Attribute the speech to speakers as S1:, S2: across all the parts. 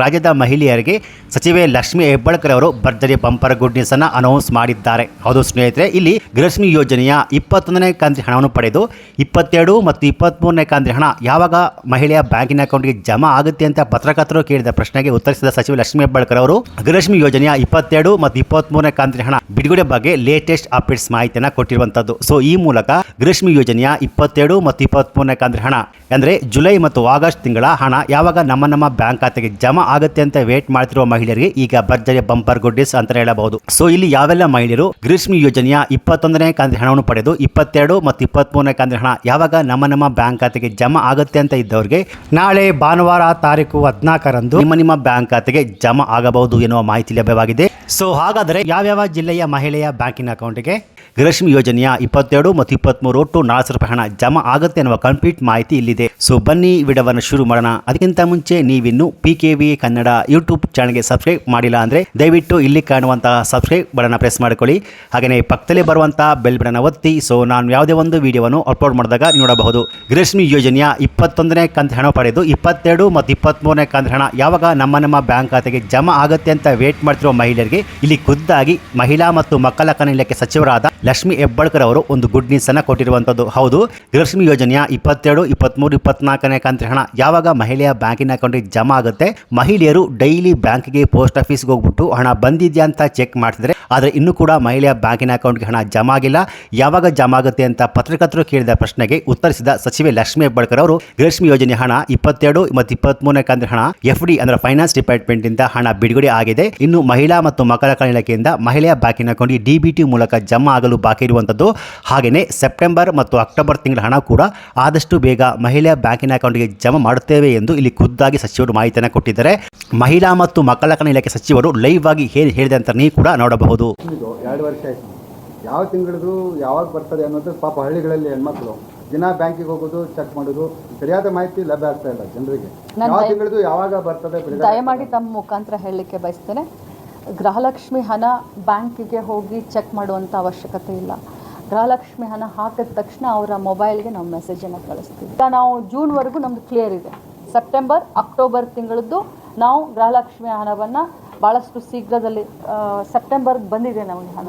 S1: ರಾಜ್ಯದ ಮಹಿಳೆಯರಿಗೆ ಸಚಿವೆ ಲಕ್ಷ್ಮಿ ಹೆಬ್ಬಾಳ್ಕರ್ ಅವರು ಭರ್ಜರಿ ಪಂಪರ್ ಗುಡ್ ನ್ಯೂಸ್ ಅನ್ನು ಅನೌನ್ಸ್ ಮಾಡಿದ್ದಾರೆ. ಹೌದು ಸ್ನೇಹಿತರೆ, ಇಲ್ಲಿ ಗೃಹಲಕ್ಷ್ಮಿ ಯೋಜನೆಯ ಇಪ್ಪತ್ತೊಂದನೇ ಕಂತಿ ಹಣವನ್ನು ಪಡೆದು ಇಪ್ಪತ್ತೆರಡು ಮತ್ತು ಇಪ್ಪತ್ತ್ಮೂರನೇ ಕಂತಿ ಹಣ ಯಾವಾಗ ಮಹಿಳೆಯ ಬ್ಯಾಂಕಿನ ಅಕೌಂಟ್ಗೆ ಜಮಾ ಆಗುತ್ತೆ ಅಂತ ಪತ್ರಕರ್ತರು ಕೇಳಿದ ಪ್ರಶ್ನೆಗೆ ಉತ್ತರಿಸಿದ ಸಚಿವೆ ಲಕ್ಷ್ಮಿ ಹೆಬ್ಬಾಳ್ಕರ್ ಅವರು, ಗೃಹಲಕ್ಷ್ಮಿ ಯೋಜನೆಯ ಇಪ್ಪತ್ತೆರಡು ಮತ್ತು ಇಪ್ಪತ್ತ್ಮೂರನೇ ಕಂತಿ ಹಣ ಬಿಡುಗಡೆ ಬಗ್ಗೆ ಲೇಟೆಸ್ಟ್ ಅಪ್ಡೇಟ್ಸ್ ಮಾಹಿತಿಯನ್ನು ಕೊಟ್ಟಿರುವಂತದ್ದು. ಸೊ ಈ ಮೂಲಕ ಗೃಹಲಕ್ಷ್ಮಿ ಯೋಜನೆಯ ಇಪ್ಪತ್ತೆರಡು ಮತ್ತು ಇಪ್ಪತ್ತ್ಮೂರನೇ ಕಂತಿ ಹಣ, ಅಂದರೆ ಜುಲೈ ಮತ್ತು ಆಗಸ್ಟ್ ತಿಂಗಳ ಹಣ ಯಾವಾಗ ನಮ್ಮ ನಮ್ಮ ಬ್ಯಾಂಕ್ ಖಾತೆಗೆ ಜಮಾ ಆಗುತ್ತೆ ಅಂತ ವೇಟ್ ಮಾಡ್ತಿರುವ ಮಹಿಳೆಯರಿಗೆ ಈಗ ಭರ್ಜರಿ ಬಂಪರ್ ಗುಡ್ಡಿಸ್ ಅಂತ ಹೇಳಬಹುದು. ಸೊ ಇಲ್ಲಿ ಯಾವೆಲ್ಲ ಮಹಿಳೆಯರು ಗ್ರೀಷ್ಮಿ ಯೋಜನೆಯ ಇಪ್ಪತ್ತೊಂದನೇ ಕಂತಿನ ಹಣವನ್ನು ಪಡೆದು ಇಪ್ಪತ್ತೆರಡು ಮತ್ತು ಇಪ್ಪತ್ತ್ಮೂರನೇ ಕಂತಿನ ಹಣ ಯಾವಾಗ ನಮ್ಮ ನಮ್ಮ ಬ್ಯಾಂಕ್ ಖಾತೆಗೆ ಜಮಾ ಆಗುತ್ತೆ ಅಂತ ಇದ್ದವರಿಗೆ ನಾಳೆ ಭಾನುವಾರ ತಾರೀಕು ಹದಿನಾಲ್ಕರಂದು ನಿಮ್ಮ ನಿಮ್ಮ ಬ್ಯಾಂಕ್ ಖಾತೆಗೆ ಜಮಾ ಆಗಬಹುದು ಎನ್ನುವ ಮಾಹಿತಿ ಲಭ್ಯವಾಗಿದೆ. ಸೊ ಹಾಗಾದರೆ ಯಾವ್ಯಾವ ಜಿಲ್ಲೆಯ ಮಹಿಳೆಯ ಬ್ಯಾಂಕಿನ ಅಕೌಂಟ್ಗೆ ಗೃಹಲಕ್ಷ್ಮಿ ಯೋಜನೆಯ ಇಪ್ಪತ್ತೆರಡು ಮತ್ತು ಇಪ್ಪತ್ತ್ಮೂರು ಒಟ್ಟು ನಾಲ್ಕು ರೂಪಾಯಿ ಹಣ ಜಮಾ ಆಗುತ್ತೆ ಎನ್ನುವ ಕಂಪ್ಲೀಟ್ ಮಾಹಿತಿ ಇಲ್ಲಿದೆ. ಸೊ ಬನ್ನಿ ವಿಡಿಯೋವನ್ನು ಶುರು ಮಾಡೋಣ. ಅದಕ್ಕಿಂತ ಮುಂಚೆ ನೀವಿನ್ನು P K V Kannada YouTube ಚಾನಲ್ಗೆ ಸಬ್ಸ್ಕ್ರೈಬ್ ಮಾಡಿಲ್ಲ ಅಂದರೆ ದಯವಿಟ್ಟು ಇಲ್ಲಿ ಕಾಣುವಂತಹ ಸಬ್ಸ್ಕ್ರೈಬ್ ಬಟನ್ನ ಪ್ರೆಸ್ ಮಾಡಿಕೊಳ್ಳಿ. ಹಾಗೆಯೇ ಪಕ್ಕದಲ್ಲಿ ಬರುವಂತಹ ಬೆಲ್ ಬಟನ್ನ ಒತ್ತಿ. ಸೊ ನಾನು ಯಾವುದೇ ಒಂದು ವಿಡಿಯೋವನ್ನು ಅಪ್ಲೋಡ್ ಮಾಡಿದಾಗ ನೋಡಬಹುದು. ಗೃಹಲಕ್ಷ್ಮಿ ಯೋಜನೆಯ ಇಪ್ಪತ್ತೊಂದನೇ ಕಂತು ಹಣ ಪಡೆದು ಇಪ್ಪತ್ತೆರಡು ಮತ್ತು ಇಪ್ಪತ್ತ್ಮೂರನೇ ಕಂತು ಹಣ ಯಾವಾಗ ನಮ್ಮ ನಮ್ಮ ಬ್ಯಾಂಕ್ ಖಾತೆಗೆ ಜಮಾ ಆಗುತ್ತೆ ಅಂತ ವೇಟ್ ಮಾಡ್ತಿರೋ ಮಹಿಳೆಯರಿಗೆ ಇಲ್ಲಿ ಖುದ್ದಾಗಿ ಮಹಿಳಾ ಮತ್ತು ಮಕ್ಕಳ ಕಲ್ಯಾಣ ಸಚಿವರಾದ ಲಕ್ಷ್ಮಿ ಹೆಬ್ಬಾಳ್ಕರ್ ಅವರು ಒಂದು ಗುಡ್ ನ್ಯೂಸ್ ಅನ್ನ ಕೊಟ್ಟಿರುವಂತದ್ದು. ಹೌದು, ಗೃಹಲಕ್ಷ್ಮಿ ಯೋಜನೆಯ ಇಪ್ಪತ್ತೆರಡು, ಇಪ್ಪತ್ಮೂರು, ಇಪ್ಪತ್ನಾಲ್ಕನೇ ಕಂತಿನ ಹಣ ಯಾವಾಗ ಮಹಿಳೆಯ ಬ್ಯಾಂಕಿನ ಅಕೌಂಟಿಗೆ ಜಮಾ ಆಗುತ್ತೆ? ಮಹಿಳೆಯರು ಡೈಲಿ ಬ್ಯಾಂಕ್ಗೆ ಪೋಸ್ಟ್ ಆಫೀಸ್ಗೆ ಹೋಗ್ಬಿಟ್ಟು ಹಣ ಬಂದಿದ್ಯಾ ಅಂತ ಚೆಕ್ ಮಾಡ್ತಿದ್ರೆ, ಆದರೆ ಇನ್ನೂ ಕೂಡ ಮಹಿಳೆಯ ಬ್ಯಾಂಕಿನ ಅಕೌಂಟ್ಗೆ ಹಣ ಜಮಾ ಆಗಿಲ್ಲ. ಯಾವಾಗ ಜಮಾ ಆಗುತ್ತೆ ಅಂತ ಪತ್ರಕರ್ತರು ಕೇಳಿದ ಪ್ರಶ್ನೆಗೆ ಉತ್ತರಿಸಿದ ಸಚಿವೆ ಲಕ್ಷ್ಮಿ ಹೆಬ್ಬಾಳ್ಕರ್ ಅವರು, ಗೃಹಲಕ್ಷ್ಮಿ ಯೋಜನೆ ಹಣ ಇಪ್ಪತ್ತೆರಡು ಮತ್ತು ಇಪ್ಪತ್ಮೂರನೇ ಕಂತಿನ ಹಣ ಎಫ್ ಡಿ ಅಂದ್ರೆ ಫೈನಾನ್ಸ್ ಡಿಪಾರ್ಟ್ಮೆಂಟ್ ಇಂದ ಹಣ ಬಿಡುಗಡೆ ಆಗಿದೆ. ಇನ್ನು ಮಹಿಳಾ ಮತ್ತು ಮಕ್ಕಳ ಕಲ್ಯಾಣ ಇಲಾಖೆಯಿಂದ ಮಹಿಳೆಯ ಬ್ಯಾಂಕಿನ ಅಕೌಂಟ್ಗೆ ಡಿಬಿಟಿ ಮೂಲಕ ಜಮಾ ಆಗಲು ಬಾಕಿ ಇರುವಂಥದ್ದು ಹಾಗೆಯೇ ಸೆಪ್ಟೆಂಬರ್ ಮತ್ತು ಅಕ್ಟೋಬರ್ ತಿಂಗಳ ಹಣ ಕೂಡ ಆದಷ್ಟು ಬೇಗ ಮಹಿಳೆಯ ಬ್ಯಾಂಕಿನ ಅಕೌಂಟ್ಗೆ ಜಮಾ ಮಾಡುತ್ತೇವೆ ಎಂದು ಇಲ್ಲಿ ಖುದ್ದಾಗಿ ಸಚಿವರು ಮಾಹಿತಿಯನ್ನು ಕೊಟ್ಟಿದ್ದಾರೆ. ಮಹಿಳಾ ಮತ್ತು ಮಕ್ಕಳ ಕಣ ಇಲಾಖೆ ಸಚಿವರು ಲೈವ್ ಆಗಿ ಏನು ಹೇಳಿದೆ ಅಂತ ನೀವು ಕೂಡ ನೋಡಬಹುದು.
S2: ಇದು ಎರಡು ವರ್ಷ ಆಯ್ತು. ಯಾವ ತಿಂಗಳದು ಯಾವಾಗ ಬರ್ತದೆ ಅನ್ನೋದು ಪಾಪ ಹಳ್ಳಿಗಳಲ್ಲಿ ಹೆಣ್ಮಕ್ಳು. ದಿನ ಬ್ಯಾಂಕಿಗೆ ಹೋಗೋದು ಚೆಕ್ ಮಾಡೋದು ಸರಿಯಾದ ಮಾಹಿತಿ ಲಭ್ಯ ಆಗ್ತಾ ಇಲ್ಲ ಜನರಿಗೆ. ಯಾವ ತಿಂಗಳದು ಯಾವಾಗ ಬರ್ತದೆ
S3: ದಯಮಾಡಿ ತಮ್ಮ ಮುಖಾಂತರ ಹೇಳಲಿಕ್ಕೆ ಬಯಸ್ತೇನೆ. ಗೃಹಲಕ್ಷ್ಮಿ ಹಣ ಬ್ಯಾಂಕಿಗೆ ಹೋಗಿ ಚೆಕ್ ಮಾಡುವಂಥ ಅವಶ್ಯಕತೆ ಇಲ್ಲ. ಗೃಹಲಕ್ಷ್ಮಿ ಹಣ ಹಾಕಿದ ತಕ್ಷಣ ಅವರ ಮೊಬೈಲ್ಗೆ ನಾವು ಮೆಸೇಜನ್ನು ಕಳಿಸ್ತೀವಿ. ಈಗ ನಾವು ಜೂನ್ವರೆಗೂ ನಮ್ದು ಕ್ಲಿಯರ್ ಇದೆ. ಸೆಪ್ಟೆಂಬರ್, ಅಕ್ಟೋಬರ್ ತಿಂಗಳದ್ದು ನಾವು ಗೃಹಲಕ್ಷ್ಮಿ ಹಣವನ್ನು ಭಾಳಷ್ಟು ಶೀಘ್ರದಲ್ಲಿ ಸೆಪ್ಟೆಂಬರ್ಗೆ ಬಂದಿದೆ ನಮಗೆ ಹಣ.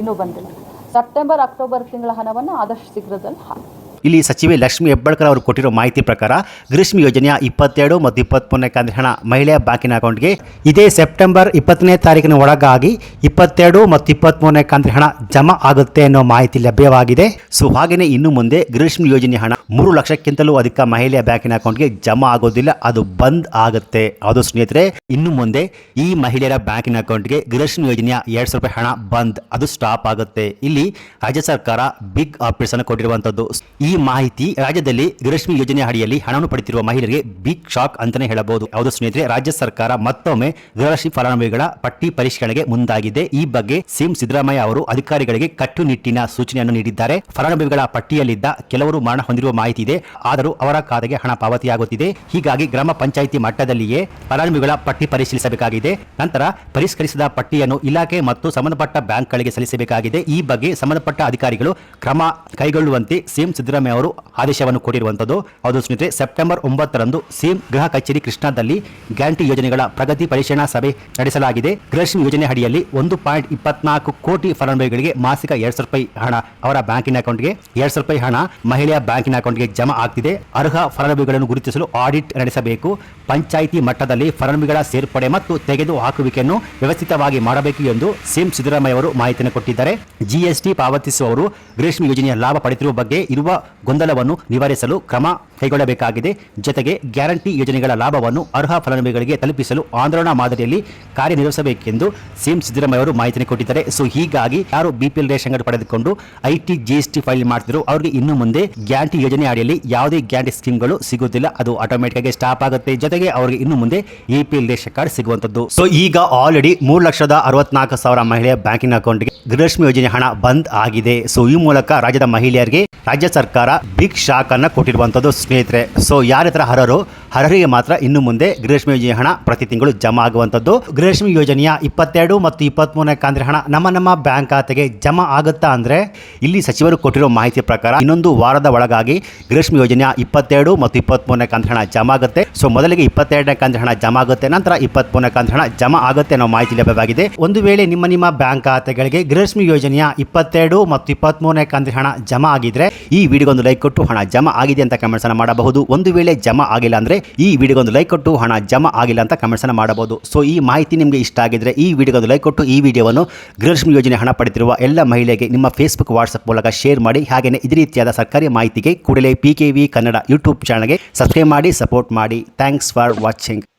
S3: ಇನ್ನೂ ಬಂದಿಲ್ಲ. ಸೆಪ್ಟೆಂಬರ್, ಅಕ್ಟೋಬರ್ ತಿಂಗಳ ಹಣವನ್ನು ಆದಷ್ಟು ಶೀಘ್ರದಲ್ಲಿ ಹಾಕಿ
S1: ಇಲ್ಲಿ ಸಚಿವೆ ಲಕ್ಷ್ಮಿ ಹೆಬ್ಬಾಳ್ಕರ್ ಅವರು ಕೊಟ್ಟಿರೋ ಮಾಹಿತಿ ಪ್ರಕಾರ ಗ್ರೀಷ್ಮ ಯೋಜನೆಯ ಇಪ್ಪತ್ತೆರಡು ಮತ್ತು ಇಪ್ಪತ್ತ್ಮೂರನೇ ಕಂತಿನ ಹಣ ಮಹಿಳೆಯ ಬ್ಯಾಂಕಿನ ಅಕೌಂಟ್ಗೆ ಇದೇ ಸೆಪ್ಟೆಂಬರ್ ಇಪ್ಪತ್ತನೇ ತಾರೀಕಿನ ಒಳಗಾಗಿ ಇಪ್ಪತ್ತೆರಡು ಮತ್ತು ಇಪ್ಪತ್ತ್ಮೂರನೇ ಕಂತಿನ ಹಣ ಜಮಾ ಆಗುತ್ತೆ ಅನ್ನೋ ಮಾಹಿತಿ ಲಭ್ಯವಾಗಿದೆ. ಸೊ ಹಾಗೆಯೇ ಇನ್ನು ಮುಂದೆ ಗ್ರೀಷ್ಮ ಯೋಜನೆ ಹಣ ಮೂರು ಲಕ್ಷಕ್ಕಿಂತಲೂ ಅಧಿಕ ಮಹಿಳೆಯ ಬ್ಯಾಂಕಿನ ಅಕೌಂಟ್ಗೆ ಜಮಾ ಆಗೋದಿಲ್ಲ, ಅದು ಬಂದ್ ಆಗುತ್ತೆ. ಅದು ಸ್ನೇಹಿತರೆ, ಇನ್ನು ಮುಂದೆ ಈ ಮಹಿಳೆಯರ ಬ್ಯಾಂಕಿನ ಅಕೌಂಟ್ಗೆ ಗೃಹಲಕ್ಷ್ಮಿ ಯೋಜನೆಯ ಎರಡು ಸಾವಿರ ರೂಪಾಯಿ ಹಣ ಬಂದ್, ಅದು ಸ್ಟಾಪ್ ಆಗುತ್ತೆ. ಇಲ್ಲಿ ರಾಜ್ಯ ಸರ್ಕಾರ ಬಿಗ್ ಆಪರೇಷನ್ ಅನ್ನು ಕೊಟ್ಟಿರುವಂತದ್ದು ಈ ಮಾಹಿತಿ ರಾಜ್ಯದಲ್ಲಿ ಗೃಹಲಕ್ಷ್ಮಿ ಯೋಜನೆ ಅಡಿಯಲ್ಲಿ ಹಣವನ್ನು ಪಡೆದಿರುವ ಮಹಿಳೆಯರಿಗೆ ಬಿಗ್ ಶಾಕ್ ಅಂತಾನೆ ಹೇಳಬಹುದು. ಹೌದು ಸ್ನೇಹಿತರೆ, ರಾಜ್ಯ ಸರ್ಕಾರ ಮತ್ತೊಮ್ಮೆ ಗೃಹಲಕ್ಷ್ಮಿ ಫಲಾನುಭವಿಗಳ ಪಟ್ಟಿ ಪರಿಷ್ಕರಣೆಗೆ ಮುಂದಾಗಿದೆ. ಈ ಬಗ್ಗೆ ಸಿಎಂ ಸಿದ್ದರಾಮಯ್ಯ ಅವರು ಅಧಿಕಾರಿಗಳಿಗೆ ಕಟ್ಟುನಿಟ್ಟಿನ ಸೂಚನೆಯನ್ನು ನೀಡಿದ್ದಾರೆ. ಫಲಾನುಭವಿಗಳ ಪಟ್ಟಿಯಲ್ಲಿದ್ದ ಕೆಲವರು ಮರಣ ಹೊಂದಿರುವ ಮಾಹಿತಿ ಇದೆ. ಆದರೂ ಅವರ ಖಾತೆಗೆ ಹಣ ಪಾವತಿಯಾಗುತ್ತಿದೆ. ಹೀಗಾಗಿ ಗ್ರಾಮ ಪಂಚಾಯಿತಿ ಮಟ್ಟದಲ್ಲಿಯೇ ಫಲಾನುಭವಿಗಳ ಪಟ್ಟಿ ಪರಿಶೀಲಿಸಬೇಕಾಗಿದೆ. ನಂತರ ಪರಿಷ್ಕರಿಸಿದ ಪಟ್ಟಿಯನ್ನು ಇಲಾಖೆ ಮತ್ತು ಸಂಬಂಧಪಟ್ಟ ಬ್ಯಾಂಕ್ಗಳಿಗೆ ಸಲ್ಲಿಸಬೇಕಾಗಿದೆ. ಈ ಬಗ್ಗೆ ಸಂಬಂಧಪಟ್ಟ ಅಧಿಕಾರಿಗಳು ಕ್ರಮ ಕೈಗೊಳ್ಳುವಂತೆ ಸಿಎಂ ಸಿದ್ದರಾಮಯ್ಯ ಅವರು ಆದೇಶವನ್ನು ಕೊಟ್ಟಿರುವಂಥದ್ದು. ಅದು ಸ್ನೇಹಿತರೆ, ಸೆಪ್ಟೆಂಬರ್ ಒಂಬತ್ತರಂದು ಸಿಎಂ ಗೃಹ ಕಚೇರಿ ಕೃಷ್ಣಾದಲ್ಲಿ ಗ್ಯಾರಂಟಿ ಯೋಜನೆಗಳ ಪ್ರಗತಿ ಪರಿಶೀಲನಾ ಸಭೆ ನಡೆಸಲಾಗಿದೆ. ಗೃಹಲಕ್ಷ್ಮಿ ಯೋಜನೆ ಅಡಿಯಲ್ಲಿ ಒಂದು ಪಾಯಿಂಟ್ ಇಪ್ಪತ್ನಾಲ್ಕು ಕೋಟಿ ಫಲಾನುಭವಿಗಳಿಗೆ ಮಾಸಿಕ ಎರಡ್ ಸಾವಿರ ರೂಪಾಯಿ ಹಣ ಅವರ ಬ್ಯಾಂಕಿನ ಅಕೌಂಟ್ಗೆ ಎರಡು ಸಾವಿರ ರೂಪಾಯಿ ಹಣ ಮಹಿಳೆಯ ಬ್ಯಾಂಕಿನ ಅಕೌಂಟ್ಗೆ ಜಮಾ ಆಗ್ತಿದೆ. ಅರ್ಹ ಫಲಾನುಭವಿಗಳನ್ನು ಗುರುತಿಸಲು ಆಡಿಟ್ ನಡೆಸಬೇಕು. ಪಂಚಾಯಿತಿ ಮಟ್ಟದಲ್ಲಿ ಫಲಾನುಭವಿಗಳ ಸೇರ್ಪಡೆ ಮತ್ತು ತೆಗೆದು ಹಾಕುವಿಕೆಯನ್ನು ವ್ಯವಸ್ಥಿತವಾಗಿ ಮಾಡಬೇಕು ಎಂದು ಸಿಎಂ ಸಿದ್ದರಾಮಯ್ಯ ಅವರು ಮಾಹಿತಿಯನ್ನು ಕೊಟ್ಟಿದ್ದಾರೆ. ಜಿಎಸ್ಟಿ ಪಾವತಿಸುವವರು ಗೃಹಲಕ್ಷ್ಮಿ ಯೋಜನೆಯ ಲಾಭ ಪಡೆದಿರುವ ಬಗ್ಗೆ ಇರುವ ಗೊಂದಲವನ್ನು ನಿವಾರಿಸಲು ಕ್ರಮ ಕೈಗೊಳ್ಳಬೇಕಾಗಿದೆ. ಜೊತೆಗೆ ಗ್ಯಾರಂಟಿ ಯೋಜನೆಗಳ ಲಾಭವನ್ನು ಅರ್ಹ ಫಲಾನುಭವಿಗಳಿಗೆ ತಲುಪಿಸಲು ಆಂದೋಲನ ಮಾದರಿಯಲ್ಲಿ ಕಾರ್ಯನಿರ್ವಹಿಸಬೇಕೆಂದು ಸಿಎಂ ಸಿದ್ದರಾಮಯ್ಯ ಅವರು ಮಾಹಿತಿ ಕೊಟ್ಟಿದ್ದಾರೆ. ಸೊ, ಹೀಗಾಗಿ ಯಾರು ಬಿಪಿಎಲ್ ರೇಷನ್ ಕಾರ್ಡ್ ಪಡೆದುಕೊಂಡು ಐಟಿ ಜಿಎಸ್ಟಿ ಫೈಲ್ ಮಾಡ್ತಿದ್ರು ಅವರಿಗೆ ಇನ್ನು ಮುಂದೆ ಗ್ಯಾರಂಟಿ ಯೋಜನೆ ಅಡಿಯಲ್ಲಿ ಯಾವುದೇ ಗ್ಯಾರಂಟಿ ಸ್ಕೀಮ್ಗಳು ಸಿಗುವುದಿಲ್ಲ. ಅದು ಆಟೋಮೆಟಿಕ್ ಆಗಿ ಸ್ಟಾಪ್ ಆಗುತ್ತೆ. ಜೊತೆಗೆ ಅವರಿಗೆ ಇನ್ನು ಮುಂದೆ ಎಪಿಎಲ್ ರೇಷನ್ ಕಾರ್ಡ್ ಸಿಗುವಂತದ್ದು ಸೊ ಈಗ ಆಲ್ರೆಡಿ ಮೂರು ಲಕ್ಷದ ಅರವತ್ನಾಲ್ಕು ಸಾವಿರ ಮಹಿಳೆಯ ಬ್ಯಾಂಕಿನ ಅಕೌಂಟ್ಗೆ ಗೃಹಲಕ್ಷ್ಮಿ ಯೋಜನೆ ಹಣ ಬಂದ್ ಆಗಿದೆ. ಸೊ, ಈ ಮೂಲಕ ರಾಜ್ಯದ ಮಹಿಳೆಯರಿಗೆ ರಾಜ್ಯ ಸರ್ಕಾರ ಬಿಗ್ ಶಾಕ್ ಅನ್ನ ಕೊಟ್ಟಿರುವಂತದ್ದು ಸ್ನೇಹಿತರೆ. ಸೊ ಯಾರ ಹತ್ರ ಅರ್ಹರು ಅರ್ಹರಿಗೆ ಮಾತ್ರ ಇನ್ನು ಮುಂದೆ ಗೃಹಲಕ್ಷ್ಮಿ ಯೋಜನೆ ಹಣ ಪ್ರತಿ ತಿಂಗಳು ಜಮಾ ಆಗುವಂತದ್ದು ಗೃಹಲಕ್ಷ್ಮಿ ಯೋಜನೆಯ ಇಪ್ಪತ್ತೆರಡು ಮತ್ತು ಇಪ್ಪತ್ತ್ಮೂರನೇ ಕಂತಿನ ಹಣ ನಮ್ಮ ನಮ್ಮ ಬ್ಯಾಂಕ್ ಖಾತೆಗೆ ಜಮಾ ಆಗುತ್ತಾ ಅಂದ್ರೆ ಇಲ್ಲಿ ಸಚಿವರು ಕೊಟ್ಟಿರೋ ಮಾಹಿತಿ ಪ್ರಕಾರ ಇನ್ನೊಂದು ವಾರದ ಒಳಗಾಗಿ ಗೃಹಲಕ್ಷ್ಮಿ ಯೋಜನೆಯ ಇಪ್ಪತ್ತೆರಡು ಮತ್ತು ಇಪ್ಪತ್ಮೂರನೇ ಕಂತ ಹಣ ಜಮಾ ಆಗುತ್ತೆ. ಸೊ ಮೊದಲಿಗೆ ಇಪ್ಪತ್ತೆರಡನೇ ಕಂತಿನ ಹಣ ಜಮಾ ಆಗುತ್ತೆ, ನಂತರ ಇಪ್ಪತ್ತ್ಮೂರನೇ ಕಂತ ಹಣ ಜಮಾ ಆಗುತ್ತೆ ಅನ್ನೋ ಮಾಹಿತಿ ಲಭ್ಯವಾಗಿದೆ. ಒಂದು ವೇಳೆ ನಿಮ್ಮ ನಿಮ್ಮ ಬ್ಯಾಂಕ್ ಖಾತೆಗಳಿಗೆ ಗೃಹಲಕ್ಷ್ಮಿ ಯೋಜನೆಯ ಇಪ್ಪತ್ತೆರಡು ಮತ್ತು ಇಪ್ಪತ್ಮೂರನೇ ಕಂತಿನ ಹಣ ಜಮಾ ಆಗಿದ್ರೆ ಈ ವಿಡಿಯೋಗೊಂದು ಲೈಕ್ ಕೊಟ್ಟು ಹಣ ಜಮಾ ಆಗಿದೆ ಅಂತ ಕಮೆಂಟ್ಸ್ ಮಾಡಬಹುದು. ಒಂದು ವೇಳೆ ಜಮಾ ಆಗಿಲ್ಲ ಅಂದ್ರೆ ಈ ವಿಡಿಯೋಗೊಂದು ಲೈಕ್ ಕೊಟ್ಟು ಹಣ ಜಮಾ ಆಗಿಲ್ಲ ಅಂತ ಕಮೆಂಟ್ಸನ್ನು ಮಾಡಬಹುದು. ಸೊ ಈ ಮಾಹಿತಿ ನಿಮಗೆ ಇಷ್ಟ ಆಗಿದ್ರೆ ಈ ವಿಡಿಯೋಗೊಂದು ಲೈಕ್ ಕೊಟ್ಟು ಈ ವಿಡಿಯೋವನ್ನು ಗೃಹಲಕ್ಷ್ಮಿ ಯೋಜನೆ ಹಣ ಪಡೆದಿರುವ ಎಲ್ಲ ಮಹಿಳೆಗೆ ನಿಮ್ಮ ಫೇಸ್ಬುಕ್ ವಾಟ್ಸಪ್ ಮೂಲಕ ಶೇರ್ ಮಾಡಿ. ಹಾಗೆಯೇ ಇದೇ ರೀತಿಯಾದ ಸರ್ಕಾರಿ ಮಾಹಿತಿಗೆ ಕೂಡಲೇ P K V Kannada YouTube ಚಾನಲ್ಗೆ ಸಬ್ಸ್ಕ್ರೈಬ್ ಮಾಡಿ ಸಪೋರ್ಟ್ ಮಾಡಿ. Thanks for watching